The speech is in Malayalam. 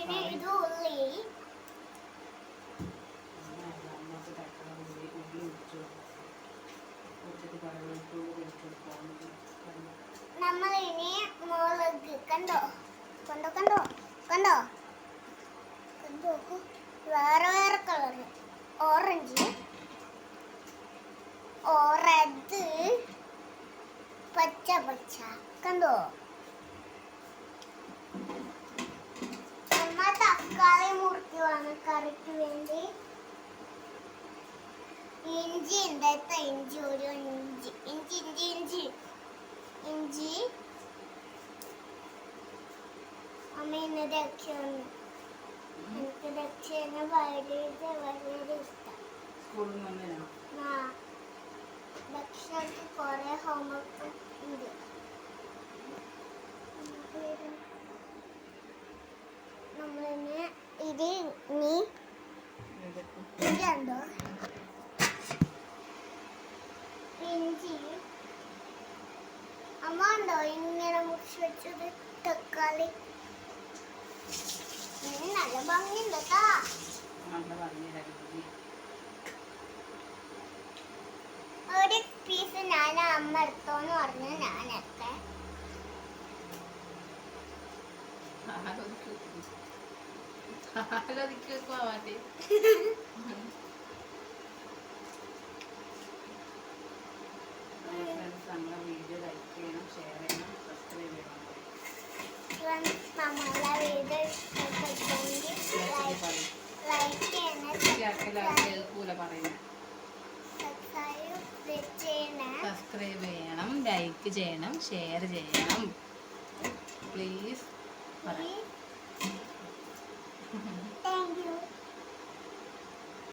പിന്നെ ഇത് നമ്മൾ ഇനി മുളക്. കണ്ടോ? കണ്ടോ കണ്ടോ? കണ്ടോ? വേറെ വേറെ കളറ് ഓറഞ്ച് ഓറഞ്ച് പച്ച പച്ച. കണ്ടോ അമ്മ തക്കാളി മുറിക്കുവാണ് കറിക്ക് വേണ്ടി. ഇഞ്ചി ഉണ്ടാത്ത ഇഞ്ചി ഒരു ഇഞ്ചി. ഇഞ്ചി ഇഞ്ചി ഇഞ്ചി. ഇഞ്ചി. അമ്മ ഇന്ന് ദക്ഷയാണ് എനിക്ക് ദക്ഷണ വളരെ വളരെ ഇഷ്ടം. സ്കൂളിൽ നിന്ന് ആ. ദക്ഷക്ക് കുറെ ഹോംവർക്ക് ഉണ്ട് നമ്മളിന്ന് ഇത് നീ ഇതുണ്ടോ ഇഞ്ചി. അമ്മ ഉണ്ടോ ഇങ്ങനെ മുറിച്ച് വെച്ചത്? തക്കാളി. നല്ല ഭംഗിയുണ്ട് കേട്ടാ ഒരു പീസ് ഞാൻ അമ്മ എടുത്തോന്ന് പറഞ്ഞു ഞാനൊക്കെ. ആലോചിക്ക് വെക്കുവാ വേണ്ടി നമ്മുടെ വീഡിയോ ലൈക്ക് ചെയ്യണം ഷെയർ ചെയ്യണം സബ്സ്ക്രൈബ് ചെയ്യണം ചെയ്യണേ കേൾക്കൂല പറയുന്നത് സബ്സ്ക്രൈബ് ചെയ്യണേ. ലൈക്ക് ചെയ്യണം ഷെയർ ചെയ്യണം പ്ലീസ് പറയാം ഈ